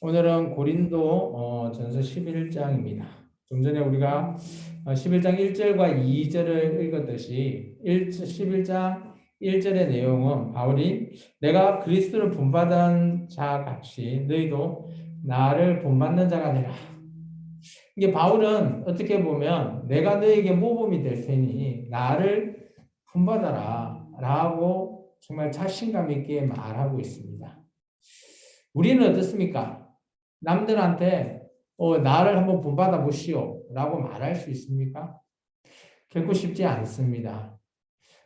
오늘은 고린도 어, 전서 11장입니다. 좀 전에 우리가 어, 11장 1절과 2절을 읽었듯이 1, 11장 1절의 내용은 바울이 내가 그리스도를 본받은 자 같이 너희도 나를 본받는 자가 되라. 이게 바울은 어떻게 보면 내가 너에게 모범이 될 테니 나를 본받아라 라고 정말 자신감 있게 말하고 있습니다. 우리는 어떻습니까? 남들한테 어, 나를 한번 본받아 보시오 라고 말할 수 있습니까? 결코 쉽지 않습니다.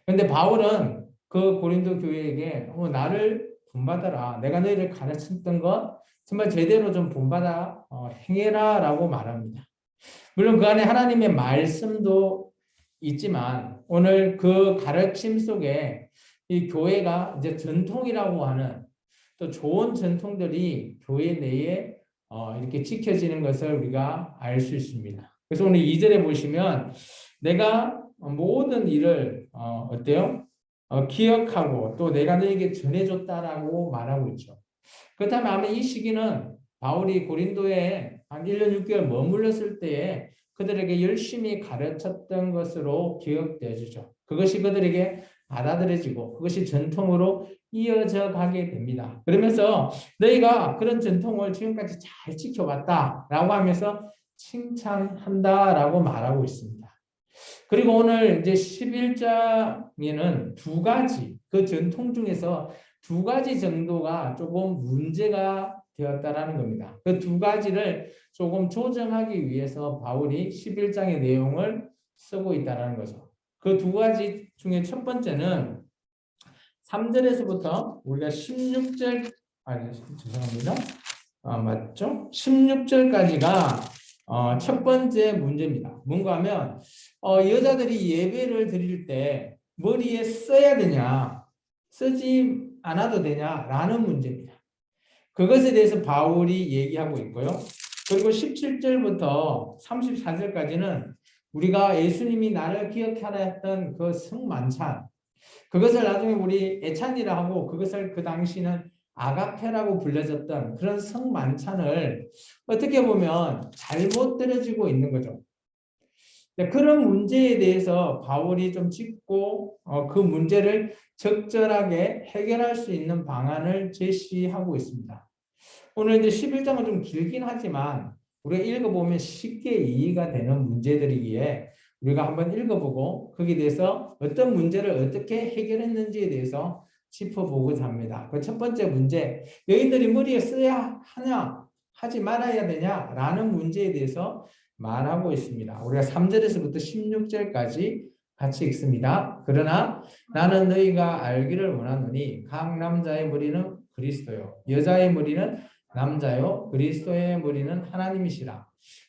근데 바울은 그 고린도 교회에게 어, 나를 본받아라. 내가 너희를 가르쳤던 것 정말 제대로 좀 본받아 어, 행해라 라고 말합니다. 물론 그 안에 하나님의 말씀도 있지만 오늘 그 가르침 속에 이 교회가 이제 전통이라고 하는 또 좋은 전통들이 교회 내에 어, 이렇게 지켜지는 것을 우리가 알 수 있습니다. 그래서 오늘 2절에 보시면 내가 모든 일을 어, 어때요? 어, 기억하고 또 내가 너에게 전해줬다라고 말하고 있죠. 그렇다면 아마 이 시기는 바울이 고린도에 한 1년 6개월 머물렀을 때에 그들에게 열심히 가르쳤던 것으로 기억되어지죠. 그것이 그들에게 받아들여지고 그것이 전통으로 이어져 가게 됩니다. 그러면서 너희가 그런 전통을 지금까지 잘 지켜왔다라고 하면서 칭찬한다라고 말하고 있습니다. 그리고 오늘 이제 11장에는 두 가지 그 전통 중에서 두 가지 정도가 조금 문제가 되었다라는 겁니다. 그 두 가지를 조금 조정하기 위해서 바울이 11장의 내용을 쓰고 있다는 거죠. 그 두 가지 중에 첫 번째는 3절에서부터 우리가 16절 아니 죄송합니다. 아 맞죠? 16절까지가 어, 첫 번째 문제입니다. 뭔가 하면 어, 여자들이 예배를 드릴 때 머리에 써야 되냐 쓰지 않아도 되냐라는 문제입니다. 그것에 대해서 바울이 얘기하고 있고요. 그리고 17절부터 34절까지는 우리가 예수님이 나를 기억하라 했던 그 성만찬 그것을 나중에 우리 애찬이라 하고 그것을 그 당시는 아가페라고 불려졌던 그런 성만찬을 어떻게 보면 잘못 들여지고 있는 거죠. 그런 문제에 대해서 바울이 좀 짚고 어, 그 문제를 적절하게 해결할 수 있는 방안을 제시하고 있습니다. 오늘 이제 11장은 좀 길긴 하지만 우리가 읽어보면 쉽게 이해가 되는 문제들이기에 우리가 한번 읽어보고 거기에 대해서 어떤 문제를 어떻게 해결했는지에 대해서 짚어보고자 합니다. 그 첫 번째 문제, 여인들이 머리에 써야 하냐, 하지 말아야 되냐, 라는 문제에 대해서 말하고 있습니다. 우리가 3절에서부터 16절까지 같이 읽습니다. 그러나 나는 너희가 알기를 원하노니 각 남자의 머리는 그리스도요, 여자의 머리는 남자요, 그리스도의 머리는 하나님이시라.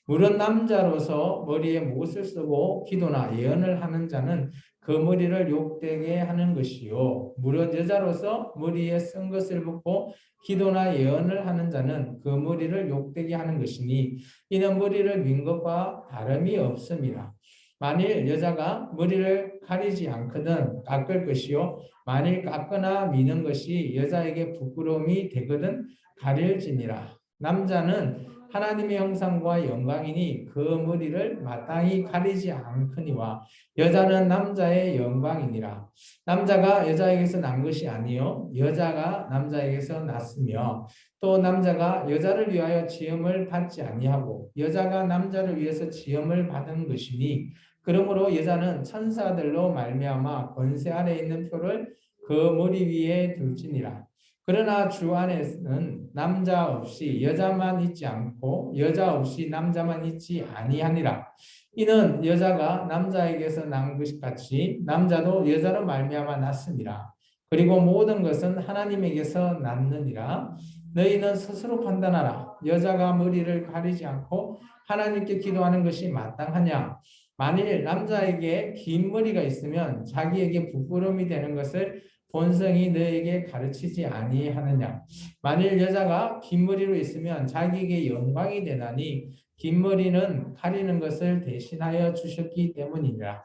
물은 남자로서 머리에 못을 쓰고 기도나 예언을 하는 자는 그 머리를 욕되게 하는 것이요. 무릇 여자로서 머리에 쓴 것을 벗고 기도나 예언을 하는 자는 그 머리를 욕되게 하는 것이니 이는 머리를 민 것과 다름이 없습니다. 만일 여자가 머리를 가리지 않거든 깎을 것이요. 만일 깎거나 미는 것이 여자에게 부끄러움이 되거든 가릴지니라. 남자는 하나님의 형상과 영광이니 그 머리를 마땅히 가리지 않거니와 여자는 남자의 영광이니라. 남자가 여자에게서 난 것이 아니요 여자가 남자에게서 났으며 또 남자가 여자를 위하여 지음을 받지 아니하고 여자가 남자를 위해서 지음을 받은 것이니 그러므로 여자는 천사들로 말미암아 권세 아래 있는 표를 그 머리 위에 둘지니라. 그러나 주 안에는 남자 없이 여자만 있지 않고 여자 없이 남자만 있지 아니하니라. 이는 여자가 남자에게서 난 것 같이 남자도 여자로 말미암아 났습니다. 그리고 모든 것은 하나님에게서 났느니라. 너희는 스스로 판단하라. 여자가 머리를 가리지 않고 하나님께 기도하는 것이 마땅하냐? 만일 남자에게 긴 머리가 있으면 자기에게 부끄러움이 되는 것을 본성이 너에게 가르치지 아니하느냐 만일 여자가 긴 머리로 있으면 자기에게 영광이 되나니 긴 머리는 가리는 것을 대신하여 주셨기 때문이니라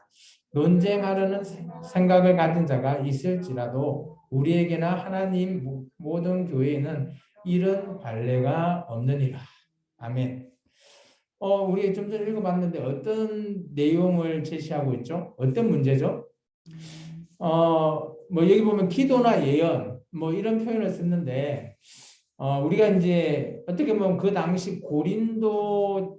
논쟁하려는 생각을 가진 자가 있을지라도 우리에게나 하나님 모든 교회에는 이런 관례가 없느니라. 아멘. 어, 우리 좀 전에 읽어봤는데 어떤 내용을 제시하고 있죠? 어떤 문제죠? 어, 뭐 여기 보면 기도나 예언 뭐 이런 표현을 썼는데 어, 우리가 이제 어떻게 보면 그 당시 고린도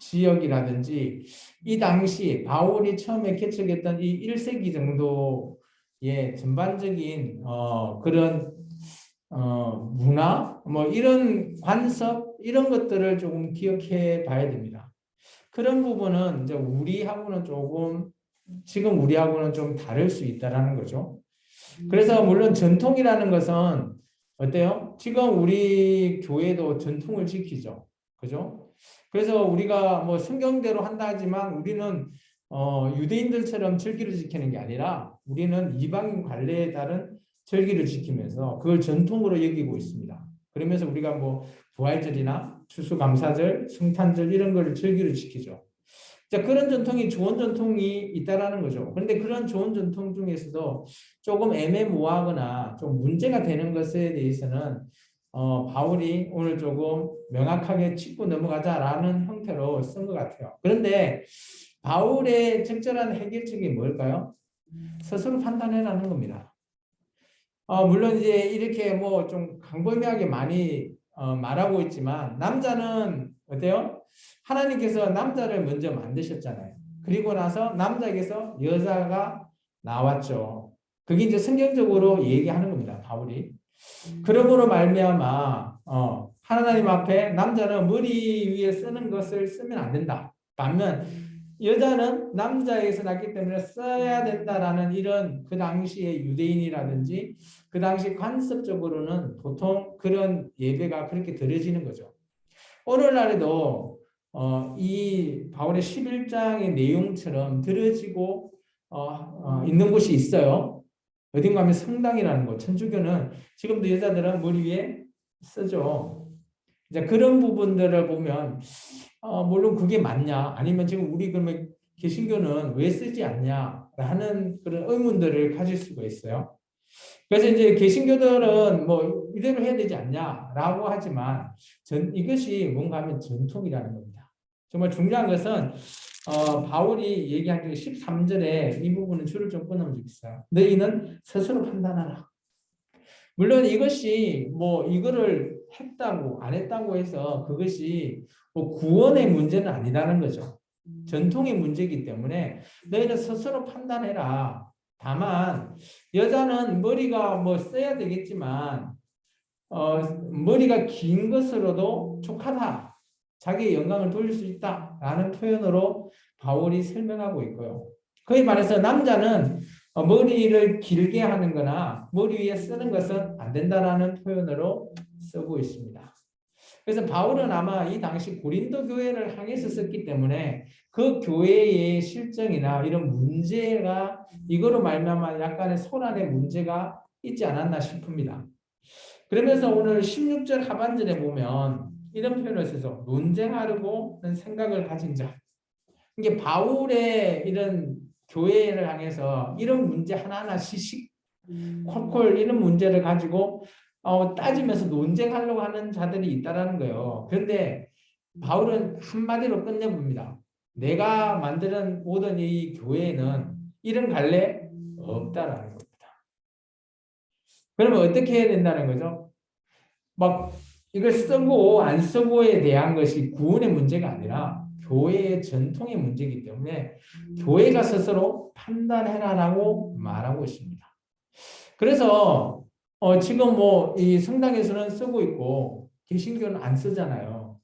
지역이라든지 이 당시 바울이 처음에 개척했던 이 1세기 정도의 전반적인 어, 그런 어, 문화 뭐 이런 관습 이런 것들을 조금 기억해 봐야 됩니다. 그런 부분은 이제 우리하고는 조금 지금 우리하고는 좀 다를 수 있다라는 거죠. 그래서 물론 전통이라는 것은 어때요? 지금 우리 교회도 전통을 지키죠. 그죠? 그래서 우리가 뭐 성경대로 한다 하지만 우리는 어, 유대인들처럼 절기를 지키는 게 아니라 우리는 이방인 관례에 따른 절기를 지키면서 그걸 전통으로 여기고 있습니다. 그러면서 우리가 뭐 부활절이나 추수감사절, 성탄절 이런 거를 절기를 지키죠. 자, 그런 전통이 좋은 전통이 있다라는 거죠. 그런데 그런 좋은 전통 중에서도 조금 애매모호하거나 좀 문제가 되는 것에 대해서는 어, 바울이 오늘 조금 명확하게 짚고 넘어가자라는 형태로 쓴 것 같아요. 그런데 바울의 적절한 해결책이 뭘까요? 스스로 판단해라는 겁니다. 어, 물론 이제 이렇게 뭐좀 강범위하게 많이 어, 말하고 있지만 남자는 어때요? 하나님께서 남자를 먼저 만드셨잖아요. 그리고 나서 남자에게서 여자가 나왔죠. 그게 이제 성경적으로 얘기하는 겁니다. 바울이. 그러므로 말미암아 어, 하나님 앞에 남자는 머리 위에 쓰는 것을 쓰면 안 된다. 반면 여자는 남자에게서 났기 때문에 써야 된다라는 이런 그 당시의 유대인이라든지 그 당시 관습적으로는 보통 그런 예배가 그렇게 드려지는 거죠. 오늘날에도 어, 이 바울의 11장의 내용처럼 들어지고 어, 어, 있는 곳이 있어요. 어딘가 하면 성당이라는 것. 천주교는 지금도 여자들은 머리 위에 쓰죠. 이제 그런 부분들을 보면 어, 물론 그게 맞냐 아니면 지금 우리 그러면 개신교는 왜 쓰지 않냐라는 그런 의문들을 가질 수가 있어요. 그래서 이제 개신교들은 뭐 이대로 해야 되지 않냐라고 하지만 전 이것이 뭔가 하면 전통이라는 겁니다. 정말 중요한 것은 어, 바울이 얘기한 게 13절에 이 부분은 줄을 좀 끊으면 좋겠어요. 너희는 스스로 판단하라. 물론 이것이 뭐 이거를 했다고 안 했다고 해서 그것이 뭐 구원의 문제는 아니라는 거죠. 전통의 문제이기 때문에 너희는 스스로 판단해라. 다만 여자는 머리가 뭐 써야 되겠지만 어, 머리가 긴 것으로도 족하다. 자기의 영광을 돌릴 수 있다 라는 표현으로 바울이 설명하고 있고요. 거의 말해서 남자는 어, 머리를 길게 하는 거나 머리 위에 쓰는 것은 안 된다라는 표현으로 쓰고 있습니다. 그래서 바울은 아마 이 당시 고린도 교회를 향해서 썼기 때문에 그 교회의 실정이나 이런 문제가 이거로 말미암아 약간의 소란의 문제가 있지 않았나 싶습니다. 그러면서 오늘 16절 하반절에 보면 이런 표현을 써서 논쟁하려고는 생각을 가진 자. 이게 바울의 이런 교회를 향해서 이런 문제 하나하나 시식 콜콜 이런 문제를 가지고 어, 따지면서 논쟁하려고 하는 자들이 있다라는 거예요. 그런데 바울은 한마디로 끝내봅니다. 내가 만드는 모든 이 교회에는 이런 갈래 없다라는 겁니다. 그러면 어떻게 해야 된다는 거죠? 막 이걸 쓰고 안 쓰고에 대한 것이 구원의 문제가 아니라 교회의 전통의 문제이기 때문에 교회가 스스로 판단해라라고 말하고 있습니다. 그래서 어, 지금 뭐 이 성당에서는 쓰고 있고 개신교는 안 쓰잖아요.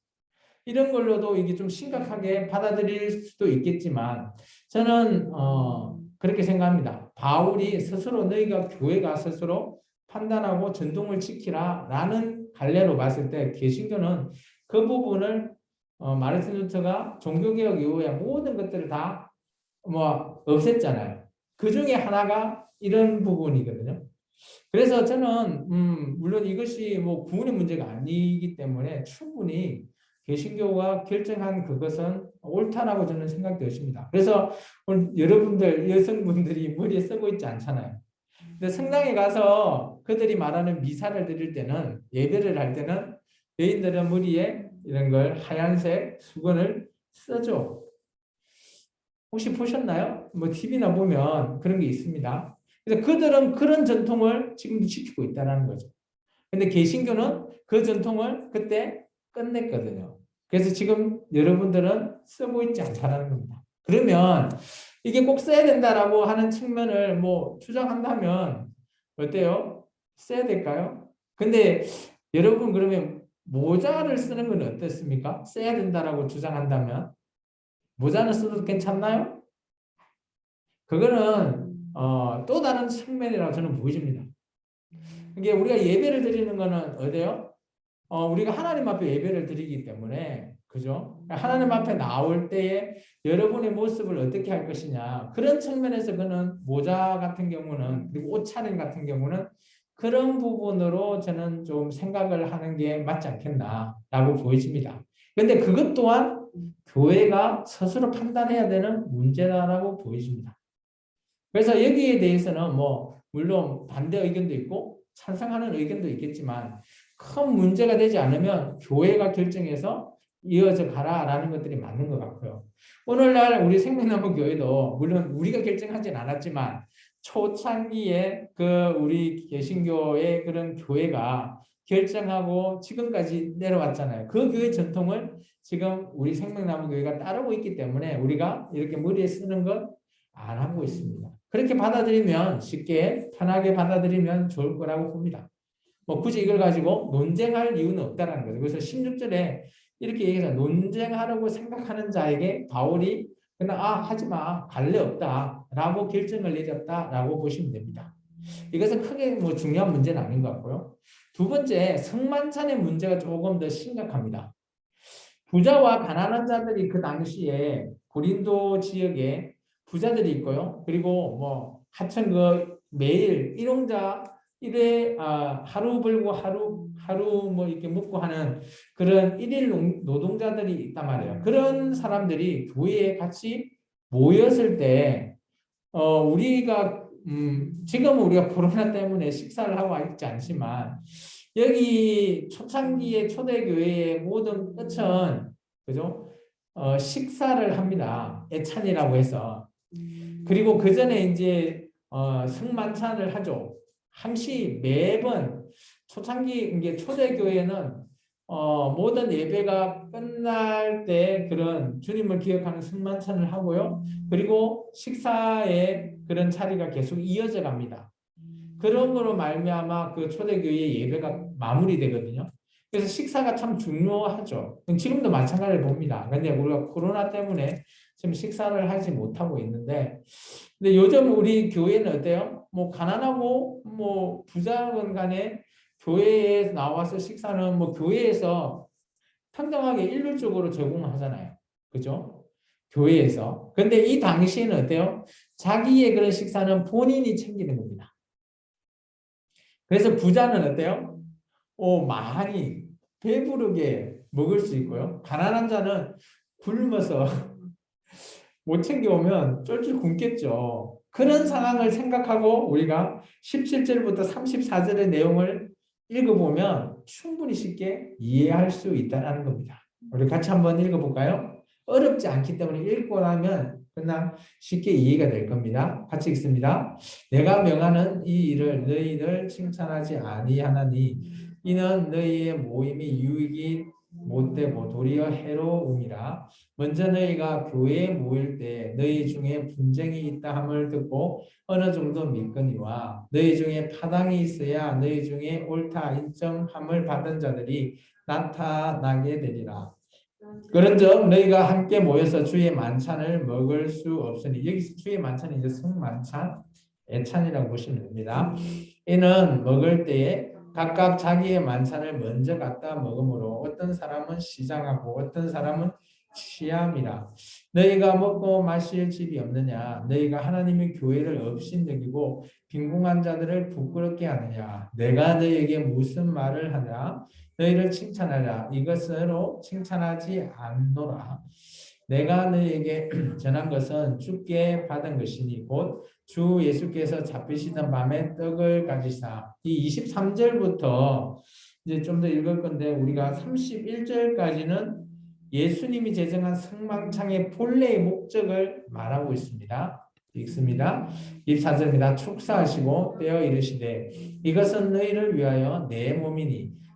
이런 걸로도 이게 좀 심각하게 받아들일 수도 있겠지만 저는 어, 그렇게 생각합니다. 바울이 스스로 너희가 교회가 스스로 판단하고 전통을 지키라 라는 갈래로 봤을 때 개신교는 그 부분을 어, 마르틴 루터가 종교개혁 이후에 모든 것들을 다 뭐 없앴잖아요. 그 중에 하나가 이런 부분이거든요. 그래서 저는 음, 물론 이것이 뭐 구원의 문제가 아니기 때문에 충분히 개신교가 결정한 그것은 옳다라고 저는 생각되었습니다. 그래서 오늘 여러분들 여성분들이 머리에 쓰고 있지 않잖아요. 근데 성당에 가서 그들이 말하는 미사를 드릴 때는 예배를 할 때는 여인들은 머리에 이런 걸 하얀색 수건을 써줘. 혹시 보셨나요? 뭐 TV나 보면 그런 게 있습니다. 그래서 그들은 그런 전통을 지금도 지키고 있다는 거죠. 근데 개신교는 그 전통을 그때 끝냈거든요. 그래서 지금 여러분들은 쓰고 있지 않다는 겁니다. 그러면 이게 꼭 써야 된다라고 하는 측면을 뭐 주장한다면 어때요? 써야 될까요? 근데 여러분 그러면 모자를 쓰는 건 어떻습니까? 써야 된다라고 주장한다면 모자는 써도 괜찮나요? 그거는 어, 또 다른 측면이라고 저는 보여집니다. 이게 우리가 예배를 드리는 거는 어디요? 어, 우리가 하나님 앞에 예배를 드리기 때문에 그죠? 하나님 앞에 나올 때에 여러분의 모습을 어떻게 할 것이냐 그런 측면에서 그는 모자 같은 경우는 그리고 옷차림 같은 경우는 그런 부분으로 저는 좀 생각을 하는 게 맞지 않겠나라고 보여집니다. 그런데 그것 또한 교회가 스스로 판단해야 되는 문제다라고 보여집니다. 그래서 여기에 대해서는 뭐 물론 반대 의견도 있고 찬성하는 의견도 있겠지만 큰 문제가 되지 않으면 교회가 결정해서 이어져 가라라는 것들이 맞는 것 같고요. 오늘날 우리 생명나무 교회도 물론 우리가 결정하진 않았지만 초창기에 그 우리 개신교의 그런 교회가 결정하고 지금까지 내려왔잖아요. 그 교회 전통을 지금 우리 생명나무 교회가 따르고 있기 때문에 우리가 이렇게 머리에 쓰는 건 안 하고 있습니다. 그렇게 받아들이면 쉽게 편하게 받아들이면 좋을 거라고 봅니다. 뭐 굳이 이걸 가지고 논쟁할 이유는 없다라는 거죠. 그래서 16절에 이렇게 얘기해서 논쟁하려고 생각하는 자에게 바울이 그냥 아 하지 마 갈래 없다라고 결정을 내렸다라고 보시면 됩니다. 이것은 크게 뭐 중요한 문제는 아닌 것 같고요. 두 번째 성만찬의 문제가 조금 더 심각합니다. 부자와 가난한 자들이 그 당시에 고린도 지역에 부자들이 있고요. 그리고 뭐 하천 그 매일 일용자 일에 아, 하루 벌고 하루 하루 뭐 이렇게 먹고 하는 그런 일일 노동자들이 있단 말이에요. 그런 사람들이 교회에 같이 모였을 때 어, 우리가 음, 지금 우리가 코로나 때문에 식사를 하고 있지 않지만 여기 초창기의 초대교회의 모든 끝은 그죠? 어, 식사를 합니다. 애찬이라고 해서 그리고 그 전에 이제 어, 승만찬을 하죠. 항시 매번 초창기 이게 초대 교회는 어, 모든 예배가 끝날 때 그런 주님을 기억하는 승만찬을 하고요. 그리고 식사의 그런 자리가 계속 이어져 갑니다. 그런 거로 말미암아 그 초대교회 예배가 마무리되거든요. 그래서 식사가 참 중요하죠. 지금도 마찬가지를 봅니다. 근데 우리가 코로나 때문에 지금 식사를 하지 못하고 있는데, 근데 요즘 우리 교회는 어때요? 뭐 가난하고 뭐 부자건 간에 교회에 나와서 식사는 뭐 교회에서 평등하게 일률적으로 제공하잖아요. 그죠? 교회에서. 근데 이 당시에는 어때요? 자기의 그런 식사는 본인이 챙기는 겁니다. 그래서 부자는 어때요? 오, 많이 배부르게 먹을 수 있고요. 가난한 자는 굶어서 못 챙겨오면 쫄쫄 굶겠죠. 그런 상황을 생각하고 우리가 17절부터 34절의 내용을 읽어보면 충분히 쉽게 이해할 수 있다는 겁니다. 우리 같이 한번 읽어볼까요? 어렵지 않기 때문에 읽고 나면 그냥 쉽게 이해가 될 겁니다. 같이 읽습니다. 내가 명하는 이 일을 너희들 칭찬하지 아니하나니 이는 너희의 모임이 유익이 못되 고 도리어 해로움이라. 먼저 너희가 교회에 모일 때 너희 중에 분쟁이 있다 함을 듣고 어느 정도 믿거니와 너희 중에 파당이 있어야 너희 중에 옳다 인정함을 받은 자들이 나타나게 되리라. 그런즉 너희가 함께 모여서 주의 만찬을 먹을 수 없으니 여기서 주의 만찬이 이제 성만찬 애찬이라고 보시면 됩니다. 이는 먹을 때에 각각 자기의 만찬을 먼저 갖다 먹으므로 어떤 사람은 시장하고 어떤 사람은 취함이라. 너희가 먹고 마실 집이 없느냐? 너희가 하나님의 교회를 업신여기고 빈궁한 자들을 부끄럽게 하느냐? 내가 너희에게 무슨 말을 하냐 너희를 칭찬하라. 이것으로 칭찬하지 않노라. 내가 너희에게 전한 것은 주께 받은 것이니 곧 주 예수께서 잡히시던 밤에 떡을 가지사 이 23절부터 이제 좀 더 읽을 건데 우리가 31절까지는 예수님이 제정한 성망창의 본래의 목적을 말하고 있습니다. 읽습니다. 24절입니다. 축사하시고 떼어 이르시되 이것은 너희를 위하여 내 몸이니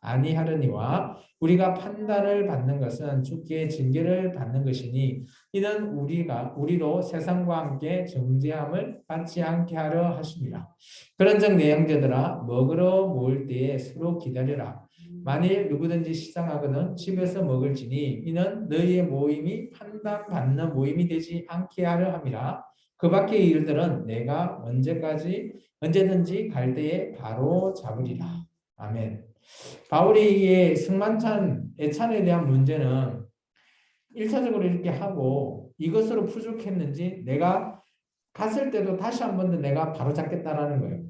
아니하려니와 우리가 판단을 받는 것은 주께 징계를 받는 것이니 이는 우리가 우리로 세상과 함께 정죄함을 받지 않게 하려 하십니다. 그런즉 내 형제들아 먹으러 모을 때에 서로 기다려라. 만일 누구든지 시장하거든 집에서 먹을지니 이는 너희의 모임이 판단받는 모임이 되지 않게 하려 함이라. 그 밖의 일들은 내가 언제까지 언제든지 갈 때에 바로 잡으리라. 아멘. 바울이 이 승만찬 애찬에 대한 문제는 1차적으로 이렇게 하고 이것으로 부족했는지 내가 갔을 때도 다시 한 번 더 내가 바로 잡겠다라는 거예요.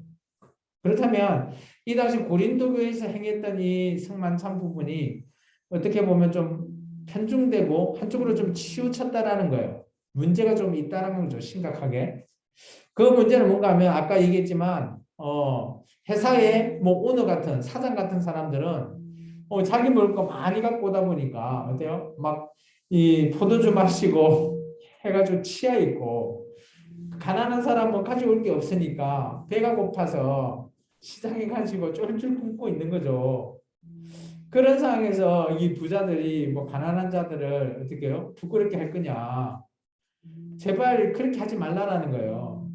그렇다면 이 당시 고린도 교회에서 행했던 이 승만찬 부분이 어떻게 보면 좀 편중되고 한쪽으로 좀 치우쳤다라는 거예요. 문제가 좀 있다는 거죠. 심각하게. 그 문제는 뭔가 하면 아까 얘기했지만 어 회사에 뭐 오너 같은 사장 같은 사람들은 어 자기 거 많이 갖고 오다 보니까 어때요? 막 이 포도주 마시고 해가지고 치아 있고 가난한 사람은 가져올 게 없으니까 배가 고파서 시장에 가지고 쫄쫄 굶고 있는 거죠. 그런 상황에서 이 부자들이 뭐 가난한 자들을 어떻게 해요? 부끄럽게 할 거냐? 제발 그렇게 하지 말라라는 거예요.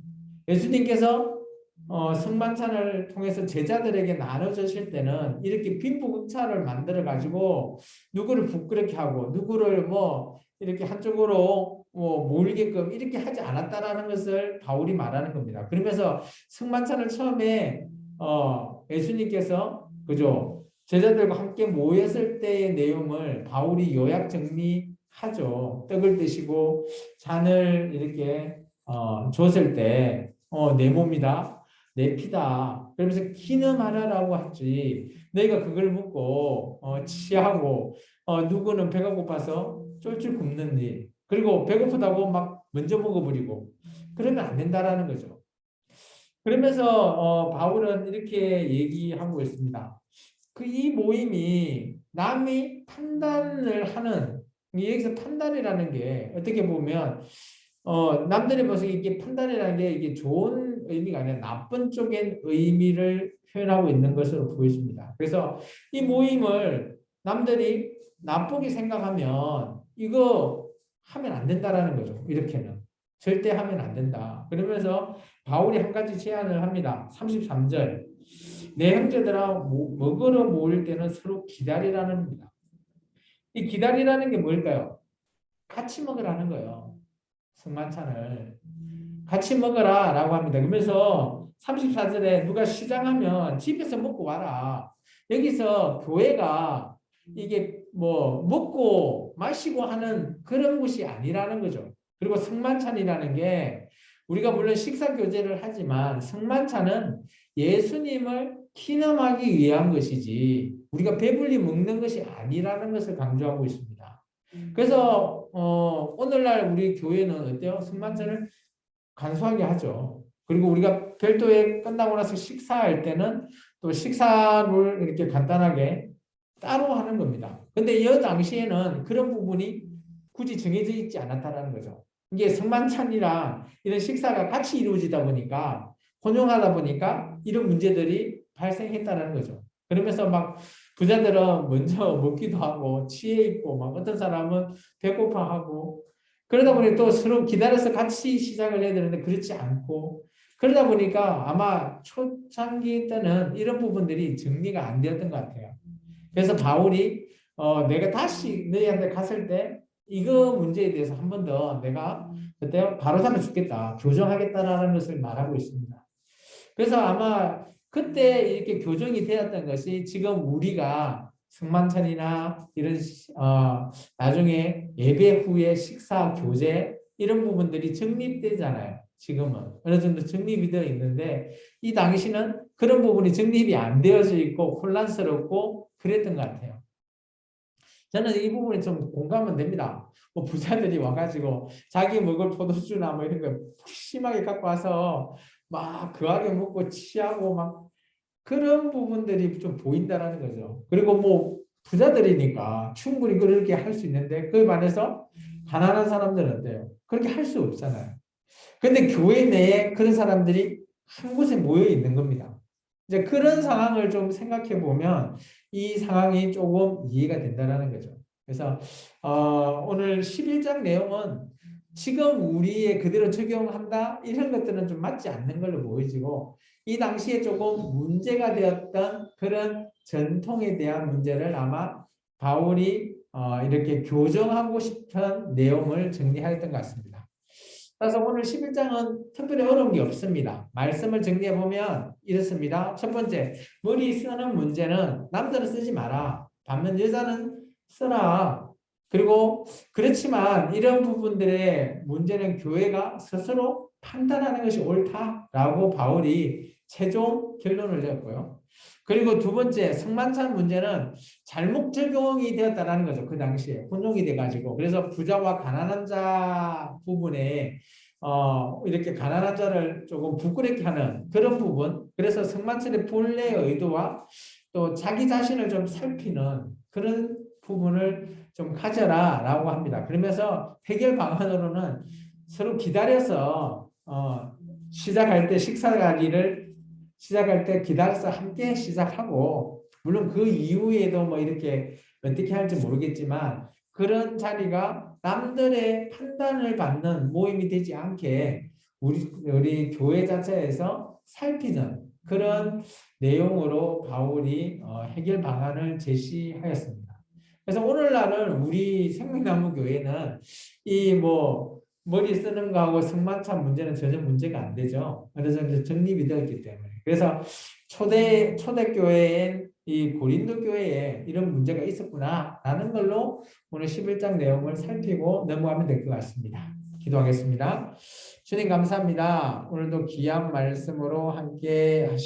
예수님께서 어, 성만찬을 통해서 제자들에게 나눠 주실 때는 이렇게 빈부격차를 만들어 가지고 누구를 부끄럽게 하고 누구를 뭐 이렇게 한쪽으로 뭐 몰게끔 이렇게 하지 않았다라는 것을 바울이 말하는 겁니다. 그러면서 성만찬을 처음에 어, 예수님께서 그죠 제자들과 함께 모였을 때의 내용을 바울이 요약 정리하죠. 떡을 드시고 잔을 이렇게 어, 줬을 때 어, 내 몸이다. 내 피다. 그러면서 기념하라라고 하지. 너희가 그걸 묻고 어, 취하고 어, 누구는 배가 고파서 쫄쫄 굶는지 그리고 배고프다고 막 먼저 먹어버리고 그러면 안 된다라는 거죠. 그러면서 어, 바울은 이렇게 얘기하고 있습니다. 그 이 모임이 남이 판단을 하는 여기서 판단이라는 게 어떻게 보면 어, 남들이 봐서 이게 판단이라는 게 이게 좋은 의미가 아니라 나쁜 쪽의 의미를 표현하고 있는 것으로 보여집니다. 그래서 이 모임을 남들이 나쁘게 생각하면 이거 하면 안 된다라는 거죠. 이렇게는. 절대 하면 안 된다. 그러면서 바울이 한 가지 제안을 합니다. 33절. 내 형제들아 모- 먹으러 모일 때는 서로 기다리라는 겁니다. 이 기다리라는 게 뭘까요? 같이 먹으라는 거예요. 성만찬을 같이 먹어라 라고 합니다. 그러면서 34절에 누가 시장하면 집에서 먹고 와라. 여기서 교회가 이게 뭐 먹고 마시고 하는 그런 곳이 아니라는 거죠. 그리고 성만찬이라는 게 우리가 물론 식사 교제를 하지만 성만찬은 예수님을 기념하기 위한 것이지 우리가 배불리 먹는 것이 아니라는 것을 강조하고 있습니다. 그래서 어, 오늘날 우리 교회는 어때요? 성만찬을 간소하게 하죠. 그리고 우리가 별도에 끝나고 나서 식사할 때는 또 식사를 이렇게 간단하게 따로 하는 겁니다. 근데 이 당시에는 그런 부분이 굳이 정해져 있지 않았다는 거죠. 이게 성만찬이랑 이런 식사가 같이 이루어지다 보니까 혼용하다 보니까 이런 문제들이 발생했다는 거죠. 그러면서 막 부자들은 먼저 먹기도 하고 취해 있고 막 어떤 사람은 배고파하고 그러다 보니 또 서로 기다려서 같이 시작을 해야 되는데 그렇지 않고 그러다 보니까 아마 초창기 때는 이런 부분들이 정리가 안 되었던 것 같아요. 그래서 바울이 어, 내가 다시 너희한테 갔을 때 이거 문제에 대해서 한 번 더 내가 그때 바로 잡아 죽겠다, 교정하겠다라는 것을 말하고 있습니다. 그래서 아마 그때 이렇게 교정이 되었던 것이 지금 우리가 승만찬이나 이런 시- 어, 나중에 예배 후에 식사 교제 이런 부분들이 정립되잖아요. 지금은 어느 정도 정립이 되어 있는데 이 당시는 그런 부분이 정립이 안 되어져 있고 혼란스럽고 그랬던 것 같아요. 저는 이 부분에 좀 공감은 됩니다. 뭐 부자들이 와가지고 자기 먹을 포도주나 뭐 이런 거 심하게 갖고 와서 막 거하게 먹고 취하고 막 그런 부분들이 좀 보인다라는 거죠. 그리고 뭐 부자들이니까 충분히 그렇게 할 수 있는데 그에 반해서 가난한 사람들은 어때요? 그렇게 할 수 없잖아요. 근데 교회 내에 그런 사람들이 한 곳에 모여 있는 겁니다. 이제 그런 상황을 좀 생각해 보면 이 상황이 조금 이해가 된다라는 거죠. 그래서 어, 오늘 11장 내용은 지금 우리의 그대로 적용한다 이런 것들은 좀 맞지 않는 걸로 보여지고 이 당시에 조금 문제가 되었던 그런 전통에 대한 문제를 아마 바울이 어, 이렇게 교정하고 싶은 내용을 정리하였던 것 같습니다. 그래서 오늘 11장은 특별히 어려운 게 없습니다. 말씀을 정리해 보면 이렇습니다. 첫 번째, 머리 쓰는 문제는 남자는 쓰지 마라. 반면 여자는 쓰라. 그리고 그렇지만 이런 부분들의 문제는 교회가 스스로 판단하는 것이 옳다라고 바울이 최종 결론을 내었고요. 그리고 두 번째 성만찬 문제는 잘못 적용이 되었다라는 거죠. 그 당시에 혼용이 돼가지고 그래서 부자와 가난한 자 부분에 어 이렇게 가난한 자를 조금 부끄럽게 하는 그런 부분. 그래서 성만찬의 본래의 의도와 또 자기 자신을 좀 살피는 그런 부분을 좀 가져라라고 합니다. 그러면서 해결 방안으로는 서로 기다려서 어 시작할 때 식사 가기를 시작할 때 기다려서 함께 시작하고 물론 그 이후에도 뭐 이렇게 어떻게 할지 모르겠지만 그런 자리가 남들의 판단을 받는 모임이 되지 않게 우리 우리 교회 자체에서 살피는 그런 내용으로 바울이 어, 해결 방안을 제시하였습니다. 그래서 오늘날은 우리 생명나무 교회는 이 뭐 머리 쓰는 거하고 성만찬 문제는 전혀 문제가 안 되죠. 그래서 이제 정립이 되었기 때문에. 그래서 초대 초대 교회엔 이 고린도 교회에 이런 문제가 있었구나라는 걸로 오늘 11장 내용을 살피고 넘어가면 될 것 같습니다. 기도하겠습니다. 주님 감사합니다. 오늘도 귀한 말씀으로 함께 하시